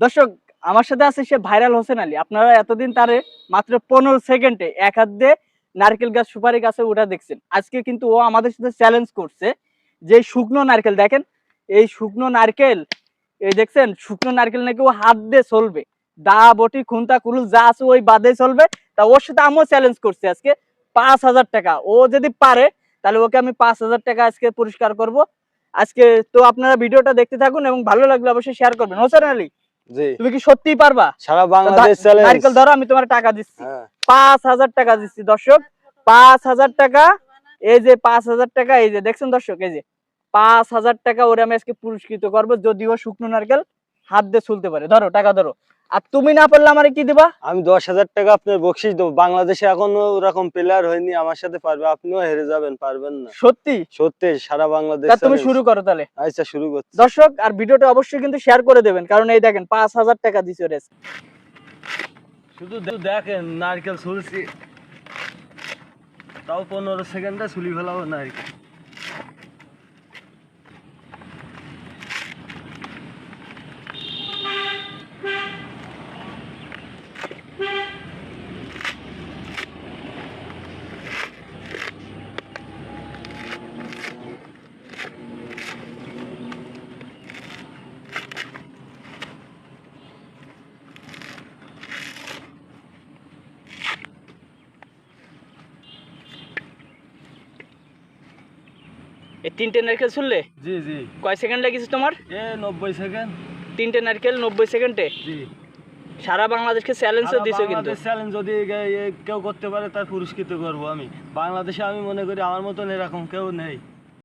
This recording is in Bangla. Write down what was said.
দর্শক, আমার সাথে আছে সে ভাইরাল হোসেন আলী। আপনারা এতদিন তারে মাত্র পনেরো সেকেন্ডে এক হাত দিয়ে নারকেল গাছ সুপারি গাছে ওটা দেখছেন। আজকে কিন্তু ও আমাদের সাথে চ্যালেঞ্জ করছে যে শুকনো নারকেল। দেখেন, এই শুকনো নারকেল, এই দেখছেন, শুকনো নারকেল নাকি ও হাত দিয়ে চলবে। দা, বটি, খুন্তা কুরুল যা আছে ওই বাদে চলবে। তা ওর সাথে আমিও চ্যালেঞ্জ করছি আজকে পাঁচ হাজার টাকা। ও যদি পারে, তাহলে ওকে আমি পাঁচ হাজার টাকা আজকে পুরস্কার করব। আজকে তো আপনারা ভিডিওটা দেখতে থাকুন এবং ভালো লাগলে অবশ্যই শেয়ার করবেন। হোসেন আলী তুমি কি সত্যি পারবা? সারা বাংলাদেশ নারকেল ধরো আমি তোমার টাকা দিচ্ছি। হ্যাঁ। পাঁচ হাজার টাকা দিচ্ছি দর্শক। পাঁচ হাজার টাকা এই যে পাঁচ হাজার টাকা এই যে দেখছেন দর্শক এই যে পাঁচ হাজার টাকা ওরে আমি আজকে পুরস্কৃত করব যদিও শুকনো নারকেল হাত দিয়ে চলতে পারে। ধরো টাকা ধরো। আর তুমি না পারলে আমারে কি দিবা? আমি দশ হাজার টাকা আপনার বকশিস দেবো। বাংলাদেশে এখনও ওরকম প্লেয়ার হয়নি আমার সাথে পারবে। আপনিও হেরে যাবেন পারবেন না। সত্যি? সত্যি সারা বাংলাদেশ তুমি শুরু করো তাহলে। আচ্ছা শুরু করছি। দর্শক আর ভিডিওটা অবশ্যই কিন্তু শেয়ার করে দেবেন। কারণ এই দেখেন পাঁচ হাজার টাকা দিচ্ছে রেস শুধু দেখেন নারকেল ছুলছি। তাও পনেরো সেকেন্ডে ছুলি ফেলাবো নারকেল। এই তিনটে নারকেল শুনলে জি জি। কয় সেকেন্ড লেগেছে তোমার? এ নব্বই সেকেন্ড। তিনটে নারকেল নব্বই সেকেন্ডে? জি। সারা বাংলাদেশকে চ্যালেঞ্জও দিছো কিন্তু। চ্যালেঞ্জ যদি কেউ করতে পারে তার পুরস্কৃত করব আমি। বাংলাদেশে আমি মনে করি আমার মতন এরকম কেউ নেই।